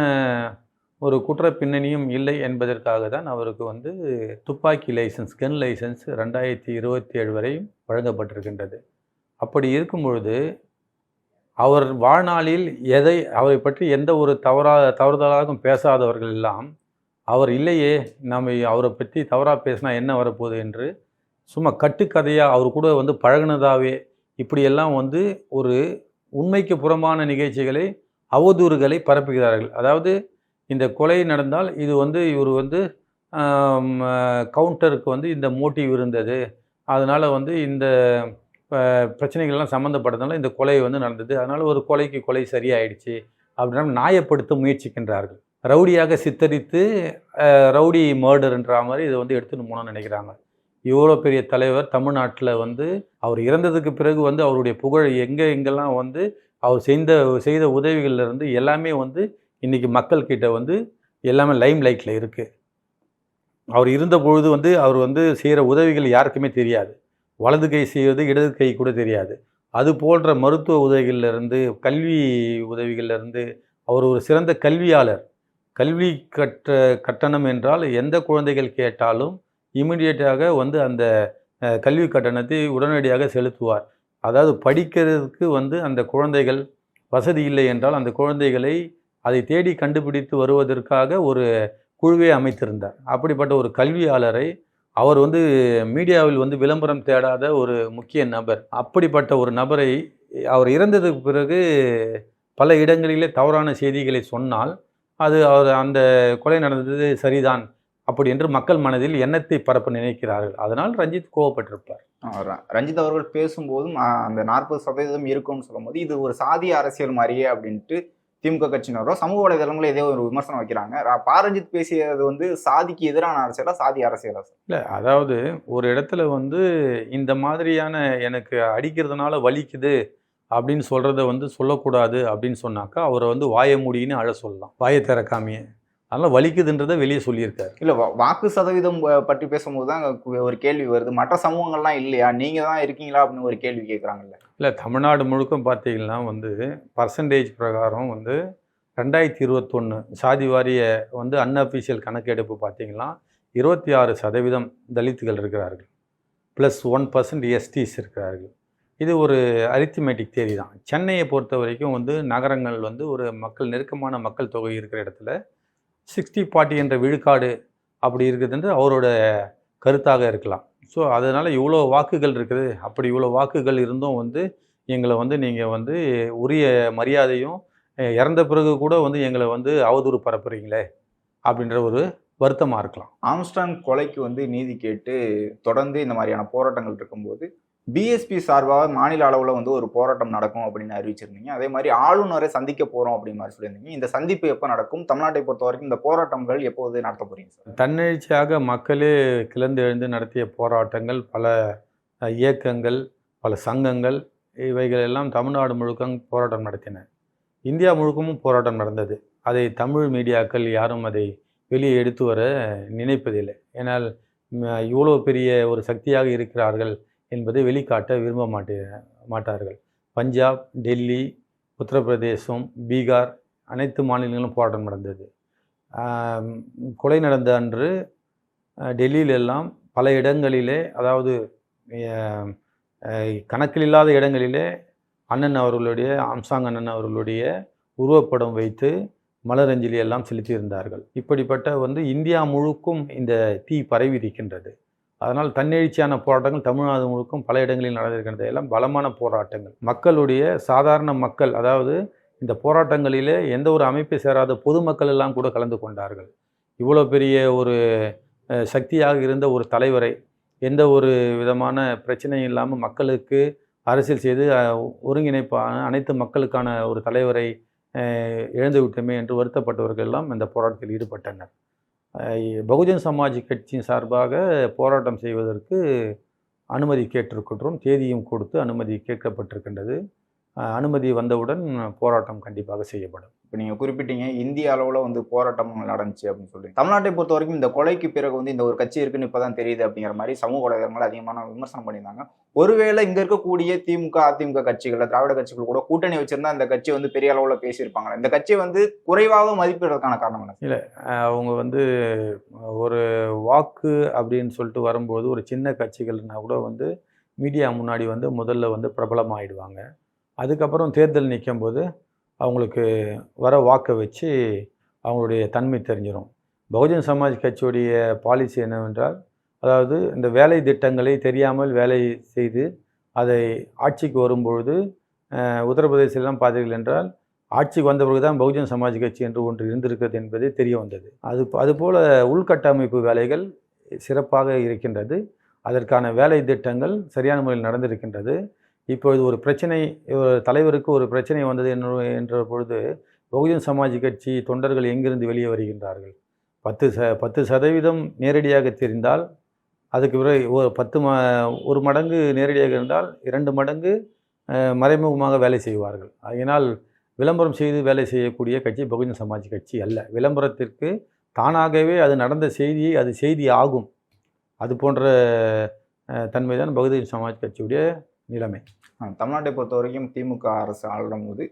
Speaker 3: ஒரு குற்ற பின்னணியும் இல்லை என்பதற்காக தான் அவருக்கு வந்து துப்பாக்கி லைசன்ஸ் கன் லைசன்ஸ் ரெண்டாயிரத்தி இருபத்தி ஏழு வரை வழங்கப்பட்டிருக்கின்றது. அப்படி இருக்கும் பொழுது அவர் வாழ்நாளில் எதை அவரை பற்றி எந்த ஒரு தவறா தவறுதலாகவும் பேசாதவர்கள் எல்லாம் அவர் இல்லையே நம்ம அவரை பற்றி தவறாக பேசினா என்ன வரப்போகுது என்று சும்மா கட்டுக்கதையாக அவர் கூட வந்து பழகினதாவே இப்படியெல்லாம் வந்து ஒரு உண்மைக்கு புறம்பான நிகழ்ச்சிகளை அவதூறுகளை பரப்புகிறார்கள். அதாவது இந்த கொலை நடந்தால் இது வந்து இவர் வந்து கவுண்டருக்கு வந்து இந்த மோட்டிவ் இருந்தது. அதனால் வந்து இந்த பிரச்சனைகள்லாம் சம்மந்தப்பட்டதுனால இந்த கொலை வந்து நடந்தது. அதனால் ஒரு கொலைக்கு கொலை சரியாயிடுச்சு அப்படின்னா நியாயப்படுத்த முயற்சிக்கின்றார்கள். ரவுடியாக சித்தரித்து ரவுடி மர்டர்ன்ற மாதிரி இதை வந்து எடுத்துன்னு போனோம்னு நினைக்கிறாங்க. இவ்வளோ பெரிய தலைவர் தமிழ்நாட்டில் வந்து அவர் இறந்ததுக்கு பிறகு வந்து அவருடைய புகழ் எங்கே எங்கெல்லாம் வந்து அவர் செய்த செய்த உதவிகள்ல இருந்து எல்லாமே வந்து இன்றைக்கி மக்கள்கிட்ட வந்து எல்லாமே லைம் லைட்டில் இருக்குது அவர் இருந்த பொழுது வந்து அவர் வந்து செய்கிற உதவிகள் யாருக்குமே தெரியாது. வலது கை செய்வது இடது கை கூட தெரியாது. அது போன்ற மருத்துவ உதவிகள்லேருந்து கல்வி உதவிகள்ல இருந்து அவர் ஒரு சிறந்த கல்வியாளர். கல்வி கற்ற கட்டணம் என்றால் எந்த குழந்தைகள் கேட்டாலும் இமிடியேட்டாக வந்து அந்த கல்வி கட்டணத்தை உடனடியாக செலுத்துவார். அதாவது படிக்கிறதுக்கு வந்து அந்த குழந்தைகள் வசதி இல்லை என்றால் அந்த குழந்தைகளை அதை தேடி கண்டுபிடித்து வருவதற்காக ஒரு குழுவை அமைத்திருந்தார். அப்படிப்பட்ட ஒரு கல்வியாளரை அவர் வந்து மீடியாவில் வந்து விளம்பரம் தேடாத ஒரு முக்கிய நபர். அப்படிப்பட்ட ஒரு நபரை அவர் இறந்ததுக்கு பிறகு பல இடங்களிலே தவறான செய்திகளை சொன்னால் அது அவர் அந்த கொலை நடந்தது சரிதான் அப்படி என்று மக்கள் மனதில் எண்ணத்தை பரப்ப நினைக்கிறார்கள். அதனால் ரஞ்சித் கோவப்பட்டிருப்பார்.
Speaker 2: ரஞ்சித் அவர்கள் பேசும்போதும் அந்த நாற்பது சதவீதம் இருக்கும்னு சொல்லும்போது இது ஒரு சாதிய அரசியல் மாதிரியே அப்படின்ட்டு திமுக கட்சியினரோ சமூக வலைதளங்களில் ஏதோ ஒரு விமர்சனம் வைக்கிறாங்க. ர- பா ரஞ்சித் பேசியது வந்து சாதிக்கு எதிரான அரசியலா சாதி அரசியலா
Speaker 3: இல்லை அதாவது ஒரு இடத்துல வந்து இந்த மாதிரியான எனக்கு அடிக்கிறதுனால வலிக்குது அப்படின்னு சொல்கிறத வந்து சொல்லக்கூடாது அப்படின்னு சொன்னாக்கா அவரை வந்து வாய மூடின்னு அழ சொல்லலாம். வாயை திறக்காமையே. அதனால் வலிக்குதுன்றதை வெளியே சொல்லியிருக்காரு.
Speaker 2: இல்ல வாக்கு சதவீதம் பற்றி பேசும்போது தான் ஒரு கேள்வி வருது. மற்ற சமூகங்கள்லாம் இல்லையா? நீங்க தான் இருக்கீங்களா அப்படின்னு ஒரு கேள்வி கேட்குறாங்கல்ல
Speaker 3: இல்லை தமிழ்நாடு முழுக்க பார்த்தீங்கன்னா வந்து பர்சன்டேஜ் பிரகாரம் வந்து ரெண்டாயிரத்தி இருபத்தொன்று சாதி வாரிய வந்து அன்அஃபிஷியல் கணக்கெடுப்பு பார்த்தீங்கன்னா இருபத்தி ஆறு சதவீதம் தலித்துகள் இருக்கிறார்கள். ப்ளஸ் ஒன் பர்சன்ட் எஸ்டிஸ் இருக்கிறார்கள். இது ஒரு அரித்மெட்டிக் தேதி தான். சென்னையை பொறுத்த வரைக்கும் வந்து நகரங்கள் வந்து ஒரு மக்கள் நெருக்கமான மக்கள் தொகை இருக்கிற இடத்துல சிக்ஸ்டி ஃபார்ட்டி என்ற விழுக்காடு அப்படி இருக்குதுன்று அவரோட கருத்தாக இருக்கலாம். ஸோ அதனால் இவ்வளோ வாக்குகள் இருக்குது. அப்படி இவ்வளோ வாக்குகள் இருந்தும் வந்து எங்களை வந்து நீங்கள் வந்து உரிய மரியாதையும் இறந்த பிறகு கூட வந்து எங்களை வந்து அவதூறு பரப்புறீங்களே அப்படின்ற ஒரு வருத்தமாக இருக்கலாம்.
Speaker 2: ஆம்ஸ்டாங் கொலைக்கு வந்து நீதி கேட்டு தொடர்ந்து இந்த மாதிரியான போராட்டங்கள் இருக்கும்போது பிஎஸ்பி சார்பாக மாநில அளவில் வந்து ஒரு போராட்டம் நடக்கும் அப்படின்னு அறிவிச்சிருந்தீங்க. அதே மாதிரி ஆளுநரை சந்திக்க போகிறோம் அப்படின்னு மாதிரி சொல்லியிருந்தீங்க. இந்த சந்திப்பு எப்போ நடக்கும்? தமிழ்நாட்டை பொறுத்த வரைக்கும் இந்த போராட்டங்கள் எப்போது நடத்த போகிறீங்க சார்?
Speaker 3: தன்னெழுச்சியாக மக்களே கிளந்து எழுந்து நடத்திய போராட்டங்கள் பல இயக்கங்கள் பல சங்கங்கள் இவைகள் எல்லாம் தமிழ்நாடு முழுக்க போராட்டம் நடத்தின. இந்தியா முழுக்கமும் போராட்டம் நடந்தது. அதை தமிழ் மீடியாக்கள் யாரும் அதை வெளியே எடுத்து வர நினைப்பதில்லை. ஏனால் இவ்வளோ பெரிய ஒரு சக்தியாக இருக்கிறார்கள். என்பதை வெளிக்காட்ட விரும்ப மாட்டே மாட்டார்கள். பஞ்சாப் டெல்லி உத்தரப்பிரதேசம் பீகார் அனைத்து மாநிலங்களும் போராட்டம் நடந்தது. கொலை நடந்த அன்று டெல்லியிலெல்லாம் பல இடங்களிலே அதாவது கணக்கில் இல்லாத இடங்களிலே அண்ணன் அவர்களுடைய அம்சாங் அண்ணன் அவர்களுடைய உருவப்படம் வைத்து மலரஞ்சலி எல்லாம் செலுத்தியிருந்தார்கள். இப்படிப்பட்ட வந்து இந்தியா முழுக்கும் இந்த தீ பரவி இருக்கின்றது. அதனால் தன்னெழுச்சியான போராட்டங்கள் தமிழ்நாடு முழுக்கும் பல இடங்களில் நடந்திருக்கிறது எல்லாம் பலமான போராட்டங்கள். மக்களுடைய சாதாரண மக்கள் அதாவது இந்த போராட்டங்களிலே எந்த ஒரு அமைப்பை சேராத பொதுமக்கள் எல்லாம் கூட கலந்து கொண்டார்கள். இவ்வளோ பெரிய ஒரு சக்தியாக இருந்த ஒரு தலைவரை எந்த ஒரு விதமான பிரச்சனையும் இல்லாமல் மக்களுக்கு அரசியல் செய்து ஒருங்கிணைப்பான அனைத்து மக்களுக்கான ஒரு தலைவரை இழந்து விட்டோமே என்று வருத்தப்பட்டவர்கள் எல்லாம் இந்த போராட்டத்தில் ஈடுபட்டனர். பகுஜன் சமாஜ் கட்சியின் சார்பாக போராட்டம் செய்வதற்கு அனுமதி கேட்டிருக்கின்றோம். தேதியும் கொடுத்து அனுமதி கேட்கப்பட்டிருக்கின்றது. அனுமதி வந்தவுடன் போராட்டம் கண்டிப்பாக செய்யப்படும்.
Speaker 2: இப்போ நீங்கள் குறிப்பிட்டீங்க இந்திய அளவில் வந்து போராட்டம் நடந்துச்சு அப்படின்னு சொல்லி தமிழ்நாட்டை பொறுத்த வரைக்கும் இந்த கொலைக்கு பிறகு வந்து இந்த ஒரு கட்சி இருக்குன்னு இப்போ தான் தெரியுது அப்படிங்கிற மாதிரி சமூக வலைதளங்கள் அதிகமான விமர்சனம் பண்ணியிருந்தாங்க. ஒருவேளை இங்கே இருக்கக்கூடிய திமுக அதிமுக கட்சிகள் திராவிட கட்சிகள் கூட கூட்டணி வச்சிருந்தா இந்த கட்சி வந்து பெரிய அளவில் பேசியிருப்பாங்க இந்த கட்சியை வந்து குறைவாக மதிப்பிடுறதுக்கான காரணம் என்ன?
Speaker 3: அஹ், அவங்க வந்து ஒரு வாக்கு அப்படின்னு சொல்லிட்டு வரும்போது ஒரு சின்ன கட்சிகள்னா கூட வந்து மீடியா முன்னாடி வந்து முதல்ல வந்து பிரபலமாயிடுவாங்க. அதுக்கப்புறம் தேர்தல் நிற்கும்போது அவங்களுக்கு வர வாக்கை வச்சு அவங்களுடைய தன்மை தெரிஞ்சிடும் பகுஜன் சமாஜ் கட்சியுடைய பாலிசி என்னவென்றால் அதாவது இந்த வேலை திட்டங்களை தெரியாமல் வேலை செய்து அதை ஆட்சிக்கு வரும்பொழுது உத்தரப்பிரதேசிலாம் பார்த்தீர்கள் என்றால் ஆட்சிக்கு வந்த பிறகு தான் பகுஜன் சமாஜ் கட்சி என்று ஒன்று இருந்திருக்கிறது என்பது தெரிய வந்தது. அது அதுபோல் உள்கட்டமைப்பு வேலைகள் சிறப்பாக இருக்கின்றது. அதற்கான வேலை திட்டங்கள் சரியான முறையில் நடந்திருக்கின்றது. இப்பொழுது ஒரு பிரச்சனை ஒரு தலைவருக்கு ஒரு பிரச்சனை வந்தது என்ற என்ற பொழுது பகுஜன் சமாஜ் கட்சி தொண்டர்கள் எங்கிருந்து வெளியே வருகின்றார்கள்? பத்து ச பத்து சதவீதம் நேரடியாக தெரிந்தால் அதுக்கு பிறகு ஒரு பத்து ம ஒரு மடங்கு நேரடியாக இருந்தால் இரண்டு மடங்கு மறைமுகமாக வேலை செய்வார்கள். அதனால் விளம்பரம் செய்து வேலை செய்யக்கூடிய கட்சி பகுஜன் சமாஜ் கட்சி அல்ல. விளம்பரத்திற்கு தானாகவே அது நடந்த செய்தியை அது செய்தி ஆகும். அது போன்ற தன்மைதான் பகுஜன் சமாஜ் கட்சியுடைய நிலைமை.
Speaker 2: தமிழ்நாட்டை பொறுத்த வரைக்கும் திமுக அரசு ஆளும் போது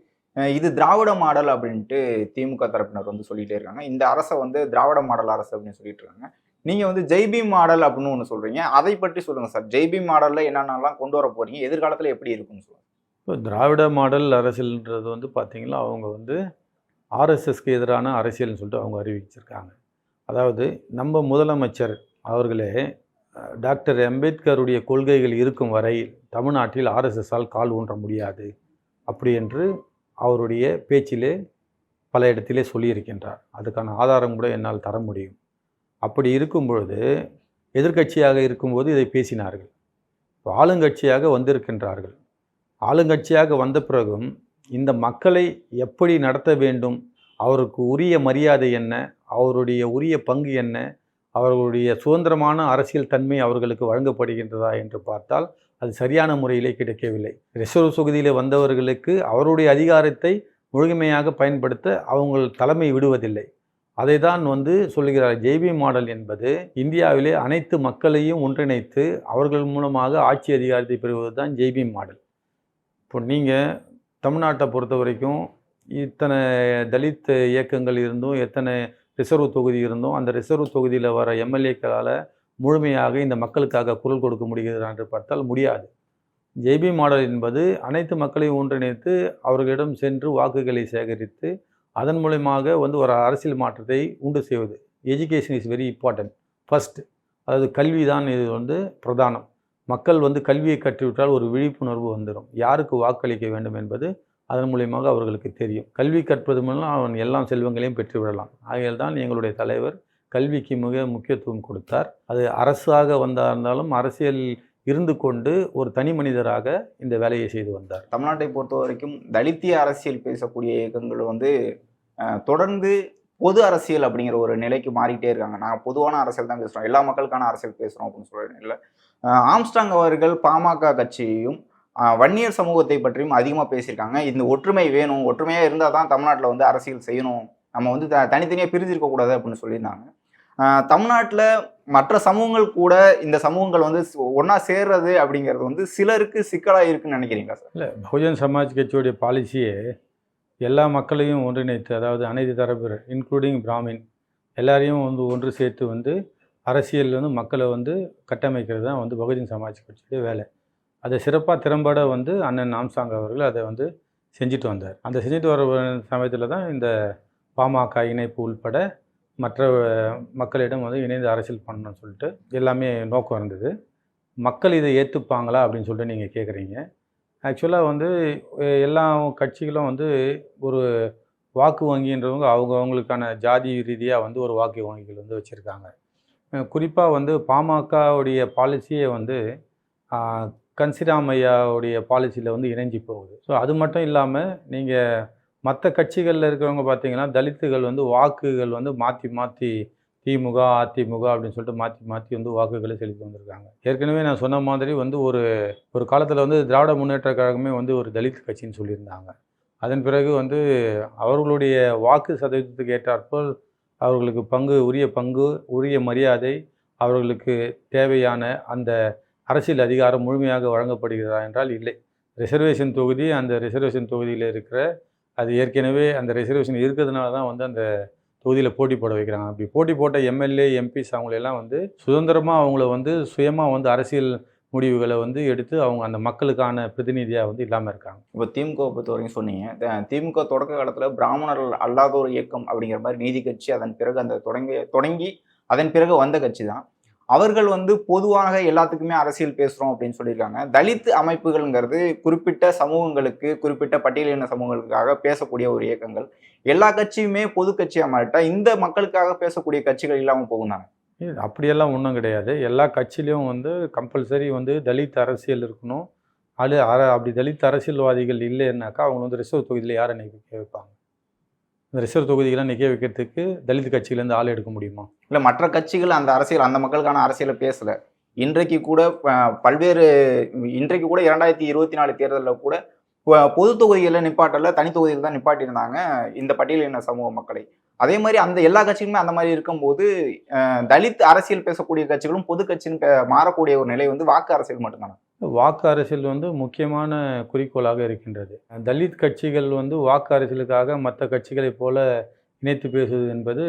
Speaker 2: இது திராவிட மாடல் அப்படின்ட்டு திமுக தரப்பினர் வந்து சொல்லிகிட்டே இருக்காங்க. இந்த அரசை வந்து திராவிட மாடல் அரசு அப்படின்னு சொல்லிட்டு இருக்காங்க. நீங்கள் வந்து ஜெய்பி மாடல் அப்படின்னு ஒன்று சொல்கிறீங்க அதை பற்றி சொல்லுங்கள் சார். ஜெய்பி மாடலில் என்னென்னலாம் கொண்டு வர போகிறீங்க எதிர்காலத்தில் எப்படி இருக்கும்னு சொல்லுங்கள்
Speaker 3: இப்போ திராவிட மாடல் அரசியல்ன்றது வந்து பார்த்திங்கன்னா அவங்க வந்து ஆர்எஸ்எஸ்க்கு எதிரான அரசியல்னு சொல்லிட்டு அவங்க அறிவிச்சிருக்காங்க. அதாவது நம்ம முதலமைச்சர் அவர்களே டாக்டர் அம்பேத்கருடைய கொள்கைகள் இருக்கும் வரை தமிழ்நாட்டில் ஆர்எஸ்எஸ்ஸால் கால் ஊன்ற முடியாது. அப்படி என்று அவருடைய பேச்சிலே பல இடத்திலே சொல்லியிருக்கின்றார். அதுக்கான ஆதாரம் கூட என்னால் தர முடியும். அப்படி இருக்கும் பொழுது எதிர்க்கட்சியாக இருக்கும்போது இதை பேசினார்கள். இப்போ ஆளுங்கட்சியாக வந்திருக்கின்றார்கள். ஆளுங்கட்சியாக வந்த பிறகும் இந்த மக்களை எப்படி நடத்த வேண்டும்? அவருக்கு உரிய மரியாதை என்ன? அவருடைய உரிய பங்கு என்ன? அவர்களுடைய சுதந்திரமான அரசியல் தன்மை அவர்களுக்கு வழங்கப்படுகின்றதா என்று பார்த்தால் அது சரியான முறையிலே கிடைக்கவில்லை. ரிசர்வ் தொகுதியில் வந்தவர்களுக்கு அவருடைய அதிகாரத்தை முழுமையாக பயன்படுத்த அவங்க தலைமை விடுவதில்லை. அதை தான் வந்து சொல்லுகிறார் ஜெய்பி மாடல் என்பது இந்தியாவிலே அனைத்து மக்களையும் ஒன்றிணைத்து அவர்கள் மூலமாக ஆட்சி அதிகாரத்தை பெறுவது தான் ஜெய்பி மாடல். இப்போ நீங்கள் தமிழ்நாட்டை பொறுத்த வரைக்கும் இத்தனை தலித் இயக்கங்கள் இருந்தும் எத்தனை ரிசர்வ் தொகுதி இருந்தும். அந்த ரிசர்வ் தொகுதியில் வர எம்எல்ஏக்களால் முழுமையாக இந்த மக்களுக்காக குரல் கொடுக்க முடிகிறதா என்று பார்த்தால் முடியாது. ஜேபி மாடல் என்பது அனைத்து மக்களையும் ஒன்றிணைத்து அவர்களிடம் சென்று வாக்குகளை சேகரித்து அதன் மூலயமாக வந்து ஒரு அரசியல் மாற்றத்தை உண்டு செய்வது. Education is very important first அதாவது கல்வி தான் இது வந்து பிரதானம். மக்கள் வந்து கல்வியை கற்றுவிட்டால் ஒரு விழிப்புணர்வு வந்துடும் யாருக்கு வாக்களிக்க வேண்டும் என்பது அதன் மூலியமாக அவர்களுக்கு தெரியும். கல்வி கற்பது மூலம் அவன் எல்லா செல்வங்களையும் பெற்றுவிடலாம். ஆகையால் தான் எங்களுடைய தலைவர் கல்விக்கு மிக முக்கியத்துவம் கொடுத்தார். அது அரசாக வந்தா இருந்தாலும் அரசியல் இருந்து கொண்டு ஒரு தனி மனிதராக இந்த வேலையை செய்து வந்தார்.
Speaker 2: தமிழ்நாட்டை பொறுத்த வரைக்கும் தலித்திய அரசியல் பேசக்கூடிய இயக்கங்கள் வந்து தொடர்ந்து பொது அரசியல் அப்படிங்கிற ஒரு நிலைக்கு மாறிட்டே இருக்காங்க. நாங்கள் பொதுவான அரசியல் தான் பேசுகிறோம் எல்லா மக்களுக்கான அரசியல் பேசுகிறோம் அப்படின்னு சொல்கிற இல்லை ஆம்ஸ்டாங் அவர்கள் பாமக கட்சியையும் வன்னியர் சமூகத்தை பற்றியும் அதிகமாக பேசியிருக்காங்க. இந்த ஒற்றுமை வேணும் ஒற்றுமையாக இருந்தால் தான் தமிழ்நாட்டில் வந்து அரசியல் செய்யணும். நம்ம வந்து த தனித்தனியாக பிரிஞ்சிருக்கக்கூடாது அப்படின்னு சொல்லியிருந்தாங்க. தமிழ்நாட்டில் மற்ற சமூகங்கள் கூட இந்த சமூகங்கள் வந்து ஒன்றா சேர்றது அப்படிங்கிறது வந்து சிலருக்கு சிக்கலாக இருக்குன்னு நினைக்கிறீங்களா சார்?
Speaker 3: இல்லை பகுஜன் சமாஜ் கட்சியுடைய பாலிசியே எல்லா மக்களையும் ஒன்றிணைத்து அதாவது அனைத்து தரப்பினர் இன்க்ளூடிங் பிராமின் எல்லாரையும் வந்து ஒன்று சேர்த்து வந்து அரசியல் வந்து மக்களை வந்து கட்டமைக்கிறது தான் வந்து பகுஜன் சமாஜ் கட்சியுடைய வேலை. அதை சிறப்பாக திறம்பட வந்து அண்ணன் நாம்சாங் அவர்கள் அதை வந்து செஞ்சுட்டு வந்தார். அந்த செஞ்சுட்டு வர சமயத்தில் தான் இந்த பாமக இணைப்பு உள்பட மற்ற மக்களிடம் வந்து இணைந்து அரசியல் பண்ணணும்னு சொல்லிட்டு எல்லாமே நோக்கம் இருந்தது. மக்கள் இதை ஏற்றுப்பாங்களா அப்படின்னு சொல்லிட்டு நீங்கள் கேட்குறீங்க ஆக்சுவலாக வந்து எல்லா கட்சிகளும் வந்து ஒரு வாக்கு வங்கின்றவங்க அவங்க அவங்களுக்கான ஜாதி ரீதியாக வந்து ஒரு வாக்கு வங்கிகள் வந்து வச்சுருக்காங்க. குறிப்பாக வந்து பாமகவுடைய பாலிசியை வந்து கன்சிராமையாவுடைய பாலிசியில் வந்து இணைஞ்சி போகுது. ஸோ அது மட்டும் இல்லாமல் நீங்கள் மற்ற கட்சிகளில் இருக்கிறவங்க பார்த்தீங்கன்னா தலித்துகள் வந்து வாக்குகள் வந்து மாற்றி மாற்றி திமுக அதிமுக அப்படின்னு சொல்லிட்டு மாற்றி மாற்றி வந்து வாக்குகளை செலுத்தி வந்திருக்காங்க. ஏற்கனவே நான் சொன்ன மாதிரி வந்து ஒரு ஒரு காலத்தில் வந்து திராவிட முன்னேற்ற கழகமே வந்து ஒரு தலித் கட்சின்னு சொல்லியிருந்தாங்க. அதன் பிறகு வந்து அவர்களுடைய வாக்கு சதவீதத்துக்கு ஏற்றாற்போல் அவர்களுக்கு பங்கு உரிய பங்கு உரிய மரியாதை அவர்களுக்கு தேவையான அந்த அரசியல் அதிகாரம் முழுமையாக வழங்கப்படுகிறதா என்றால் இல்லை. ரிசர்வேஷன் தொகுதி அந்த ரிசர்வேஷன் தொகுதியில் இருக்கிற அது ஏற்கனவே அந்த ரிசர்வேஷன் இருக்கிறதுனால தான் வந்து அந்த தொகுதியில் போட்டி போட வைக்கிறாங்க. அப்படி போட்டி போட்ட எம்எல்ஏ எம்பிஸ் அவங்களெல்லாம் வந்து சுதந்திரமாக அவங்கள வந்து சுயமாக வந்து அரசியல் முடிவுகளை வந்து எடுத்து அவங்க அந்த மக்களுக்கான பிரதிநிதியாக வந்து இல்லாமல் இருக்காங்க.
Speaker 2: இப்போ திமுக பொறுத்த வரைக்கும் சொன்னீங்க. திமுக தொடக்க காலத்தில் பிராமணர்கள் அல்லாத ஒரு இயக்கம் அப்படிங்கிற மாதிரி நீதி கட்சி அதன் பிறகு அந்த தொடங்கி தொடங்கி அதன் பிறகு வந்த கட்சி தான். அவர்கள் வந்து பொதுவாக எல்லாத்துக்குமே அரசியல் பேசுகிறோம் அப்படின்னு சொல்லியிருக்காங்க. தலித் அமைப்புகள்ங்கிறது குறிப்பிட்ட சமூகங்களுக்கு குறிப்பிட்ட பட்டியலின சமூகங்களுக்காக பேசக்கூடிய ஒரு இயக்கங்கள். எல்லா கட்சியுமே பொது கட்சியாக மாறிட்டா இந்த மக்களுக்காக பேசக்கூடிய கட்சிகள் இல்லாமல்
Speaker 3: போகுந்தாங்க அப்படியெல்லாம் ஒன்றும் கிடையாது. எல்லா கட்சியிலையும் வந்து கம்பல்சரி வந்து தலித் அரசியல் இருக்கணும். அது அர அப்படி தலித் அரசியல்வாதிகள் இல்லைன்னாக்கா அவங்க வந்து ரிசர்வ் தொகுதியில் யாரை நிற்க வைப்பாங்க இந்த ரிசர்வ் தொகுதிகளை நிற்க வைக்கிறதுக்கு தலித் கட்சியிலேருந்து ஆள் எடுக்க முடியுமா?
Speaker 2: இல்லை மற்ற கட்சிகள் அந்த அரசியல் அந்த மக்களுக்கான அரசியலை பேசலை. இன்றைக்கு கூட பல்வேறு இன்றைக்கு கூட இரண்டாயிரத்தி இருபத்தி நாலு தேர்தலில் கூட பொது தொகுதிகளில் நிப்பாட்டல தனி தொகுதியில் தான் நிப்பாட்டியிருந்தாங்க இந்த பட்டியலின சமூக மக்களை. அதே மாதிரி அந்த எல்லா கட்சிகளுமே அந்த மாதிரி இருக்கும்போது தலித் அரசியல் பேசக்கூடிய கட்சிகளும் பொது கட்சின்னு மாறக்கூடிய ஒரு நிலை வந்து வாக்கு அரசியல் மட்டும்தானே?
Speaker 3: வாக்கு அரசியல் வந்து முக்கியமான குறிக்கோளாக இருக்கின்றது. தலித் கட்சிகள் வந்து வாக்கு அரசியலுக்காக மற்ற கட்சிகளைப் போல இணைத்து பேசுவது என்பது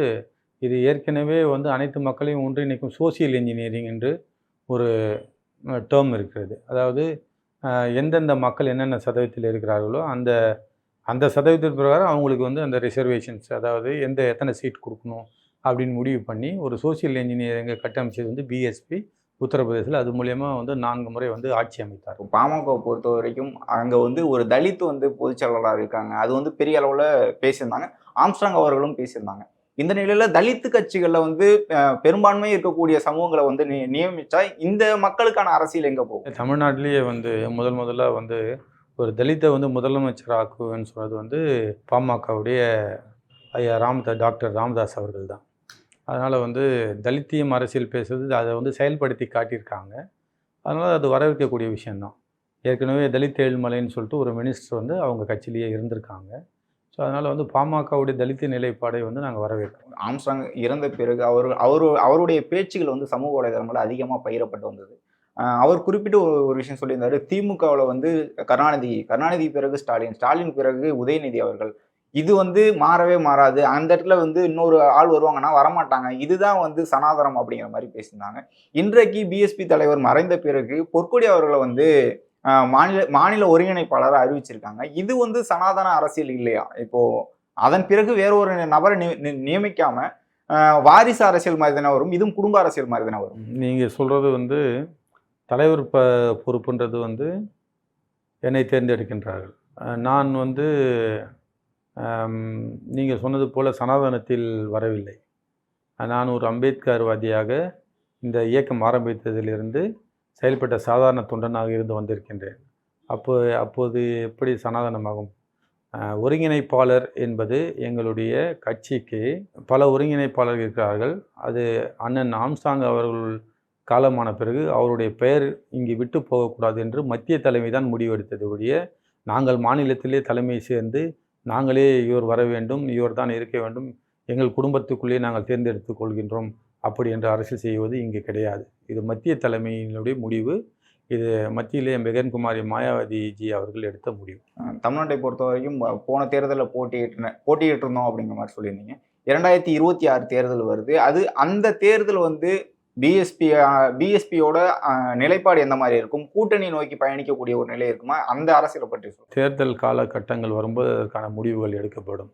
Speaker 3: இது ஏற்கனவே வந்து அனைத்து மக்களையும் ஒன்றிணைக்கும் சோசியல் இன்ஜினியரிங் என்று ஒரு டேர்ம் இருக்கிறது. அதாவது எந்தெந்த மக்கள் என்னென்ன சதவீதத்தில் இருக்கிறார்களோ அந்த அந்த சதவீதத்தின் பிரகாரம் அவங்களுக்கு வந்து அந்த ரிசர்வேஷன்ஸ் அதாவது எந்த எத்தனை சீட் கொடுக்கணும் அப்படின்னு முடிவு பண்ணி ஒரு சோசியல் இன்ஜினியரிங்கை கட்டமைச்சது வந்து பிஎஸ்பி உத்தரப்பிரதேசத்தில் அது மூலயமா வந்து நான்கு முறை வந்து ஆட்சி அமைத்தார்.
Speaker 2: பாமக பொறுத்த வரைக்கும் அங்கே வந்து ஒரு தலித் வந்து பொதுச் செயலாளராக இருக்காங்க. அது வந்து பெரிய அளவில் பேசியிருந்தாங்க. ஆம்ஸ்ட்ராங் அவர்களும் பேசியிருந்தாங்க. இந்த நிலையில தலித்து கட்சிகளில் வந்து பெரும்பான்மை இருக்கக்கூடிய சமூகங்களை வந்து நி- நியமிச்சா இந்த மக்களுக்கான அரசியல் எங்க போகும்?
Speaker 3: தமிழ்நாட்டிலேயே வந்து முதல் முதல்ல வந்து ஒரு தலித்தை வந்து முதலமைச்சர் ஆக்குவேன்னு சொன்னது வந்து பாமகவுடைய ஐயா ராமதா டாக்டர் ராமதாஸ் அவர்கள் தான் அதனால் வந்து தலித்தியம் அரசியல் பேசுறது அதை வந்து செயல்படுத்தி காட்டியிருக்காங்க. அதனால் அது வரவேற்கக்கூடிய விஷயந்தான். ஏற்கனவே தலித் ஏழ்மலைன்னு சொல்லிட்டு ஒரு மினிஸ்டர் வந்து அவங்க கட்சியிலேயே இருந்திருக்காங்க. ஸோ அதனால் வந்து பாமகவுடைய தலித் நிலைப்பாடை வந்து நாங்கள் வரவேற்கிறோம்.
Speaker 2: ஆம்ஸ்ட்ராங் இறந்த பிறகு அவர் அவர் அவருடைய பேச்சுகள் வந்து சமூக வலைதளங்களில் அதிகமாக பயிரப்பட்டு வந்தது. அவர் குறிப்பிட்டு ஒரு ஒரு விஷயம் சொல்லியிருந்தாரு. திமுகவில் வந்து கருணாநிதி கருணாநிதி பிறகு ஸ்டாலின் ஸ்டாலின் பிறகு உதயநிதி அவர்கள். இது வந்து மாறவே மாறாது. அந்த இடத்துல வந்து இன்னொரு ஆள் வருவாங்கன்னா வரமாட்டாங்க. இதுதான் வந்து சனாதனம் அப்படிங்கிற மாதிரி பேசியிருந்தாங்க. இன்றைக்கு பிஎஸ்பி தலைவர் மறைந்த பிறகு பொற்கொடி அவர்களை வந்து மாநில மாநில ஒருங்கிணைப்பாளராக அறிவிச்சிருக்காங்க. இது வந்து சனாதன அரசியல் இல்லையா? இப்போ அதன் பிறகு வேற ஒரு நபரை நியமிக்காம வாரிசு அரசியல் மாதிரி தானே வரும். இதுவும் குடும்ப அரசியல் மாதிரி தானே வரும்.
Speaker 3: நீங்கள் சொல்கிறது வந்து தலைவர் ப பொறுப்புன்றது வந்து என்னை தேர்ந்தெடுக்கின்றார்கள். நான் வந்து நீங்கள் சொன்னது போல் சனாதனத்தில் வரவில்லை. நான் ஒரு அம்பேத்கர்வாதியாக இந்த இயக்கம் ஆரம்பித்ததிலிருந்து செயல்பட்ட சாதாரண தொண்டனாக இருந்து வந்திருக்கின்றேன். அப்போ அப்போது எப்படி சனாதனமாகும்? ஒருங்கிணைப்பாளர் என்பது எங்களுடைய கட்சிக்கு பல ஒருங்கிணைப்பாளர்கள் இருக்கிறார்கள். அது அண்ணன் ஆம்சாங் அவர்கள் காலமான பிறகு அவருடைய பெயர் இங்கு விட்டு போகக்கூடாது என்று மத்திய தலைமை தான் முடிவெடுத்தது ஒழிய நாங்கள் மாநிலத்திலே தலைமை சேர்ந்து நாங்களே இவர் வர வேண்டும் இவர் தான் இருக்க வேண்டும் எங்கள் குடும்பத்துக்குள்ளே நாங்கள் தேர்ந்தெடுத்துக் கொள்கின்றோம் அப்படி என்று அரசியல் செய்வது இங்கு கிடையாது. இது மத்திய தலைமையினுடைய முடிவு. இது மத்தியிலே மெகன்குமாரி மாயாவதிஜி அவர்கள் எடுத்த முடிவு.
Speaker 2: தமிழ்நாட்டை பொறுத்த வரைக்கும் போன தேர்தலில் போட்டியிட்டு போட்டியிட்டு இருந்தோம் அப்படிங்கிற மாதிரி சொல்லியிருந்தீங்க. இரண்டாயிரத்தி இருபத்தி ஆறு தேர்தல் வருது. அது அந்த தேர்தல் வந்து பிஎஸ்பி பிஎஸ்பியோட நிலைப்பாடு எந்த மாதிரி இருக்கும்? கூட்டணி நோக்கி பயணிக்கக்கூடிய ஒரு நிலை இருக்குமா? அந்த அரசியலை பற்றி சொல்லுங்கள்
Speaker 3: தேர்தல் காலகட்டங்கள் வரும்போது அதற்கான முடிவுகள் எடுக்கப்படும்.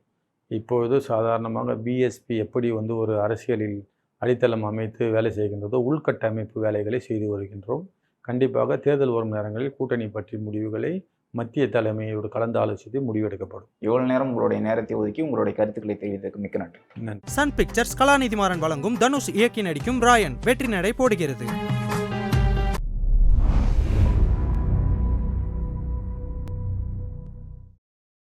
Speaker 3: இப்பொழுது சாதாரணமாக பிஎஸ்பி எப்படி வந்து ஒரு அரசியலில் அடித்தளம் அமைத்து வேலை செய்கின்றதோ உள்கட்டமைப்பு வேலைகளை செய்து வருகின்றோம். கண்டிப்பாக தேர்தல் வரும் நேரங்களில் கூட்டணி பற்றி முடிவுகளை மத்திய தலைமையோடு கலந்து ஆலோசித்து முடிவெடுக்கப்படும்.
Speaker 2: இவ்வளவு நேரம் உங்களுடைய நேரத்தை ஒதுக்கி உங்களுடைய கருத்துக்களை தெரிவித்ததுக்கு மிக்க
Speaker 3: நன்றி.
Speaker 1: சன் பிக்சர்ஸ் கலாநிதி மாறன் வழங்கும் தனுஷ் இயக்கி நடிக்கும் ராயன் வெற்றி நடை போடுகிறது.